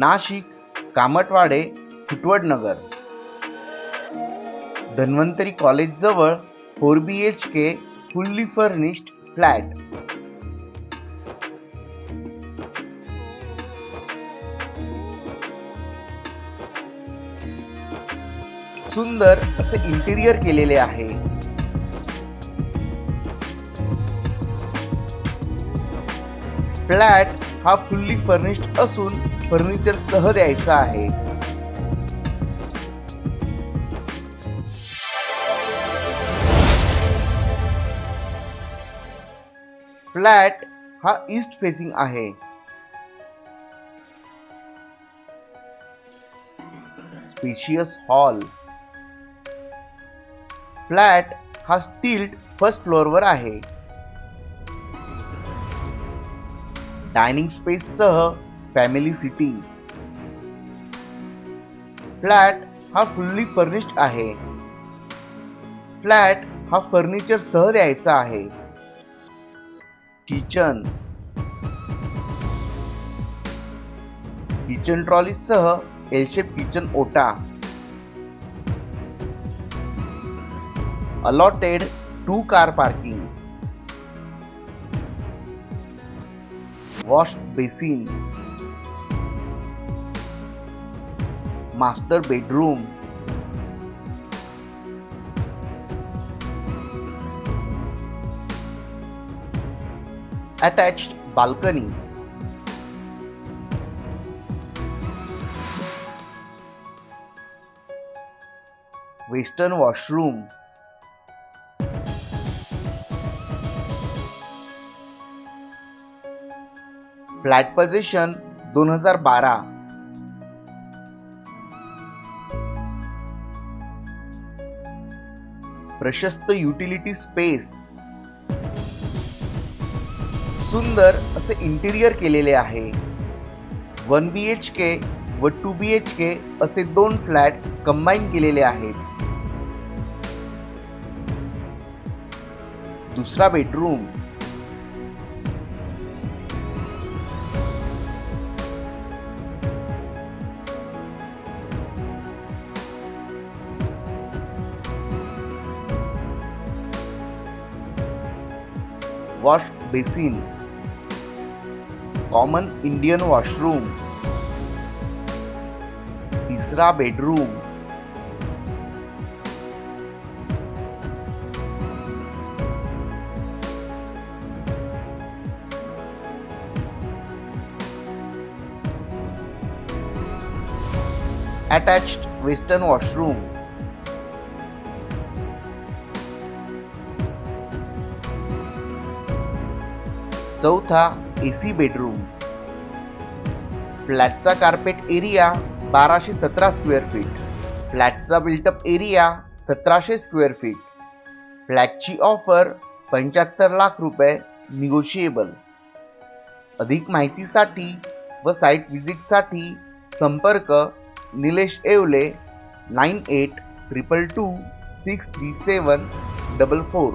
नाशिक कामटवाडे फुटवडनगर Dhanvantari कॉलेजजवळ four B H K fully furnished flat. सुंदर असे इंटिरियर केलेले आहे. फ्लॅट हा फुल्ली फर्निश्ड असून फर्निचर सह द्यायचा आहे. फ्लॅट हा ईस्ट फेसिंग आहे. Spacious hall. फ्लॅट हा स्टील्ड फर्स्ट फ्लोअरवर आहे. डायनिंग स्पेस सह फॅमिली सिटिंग फ्लॅट हा फुल्ली फर्निश्ड आहे. फ्लॅट हा फर्निचर सह द्यायचा आहे. किचन. किचन ट्रॉली सह एलशेप किचन ओटा. Allotted two car parking wash basin, master bedroom, attached balcony. Western washroom flat position दोन हजार बारा. प्रशस्त युटिलिटी स्पेस. सुंदर असे इंटिरियर केलेले आहे. वन बी एच के व टू बी एच के असे दोन फ्लॅट्स कंबाईन केलेले आहेत. दुसरा bedroom wash basin common Indian washroom तिसरा बेडरूम अटॅच्ड वेस्टर्न वॉशरूम चौथा ए सी बेडरूम फ्लॅटचा कार्पेट एरिया बाराशे सतरा स्क्वेअर फीट फ्लॅटचा बिल्टअप एरिया सतराशे स्क्वेअर फीट फ्लॅटची ऑफर पंच्याहत्तर लाख रुपये निगोशिएबल अधिक माहितीसाठी व साईट व्हिजिटसाठी संपर्क Nilesh Yewale nine eight triple two six three seven double four.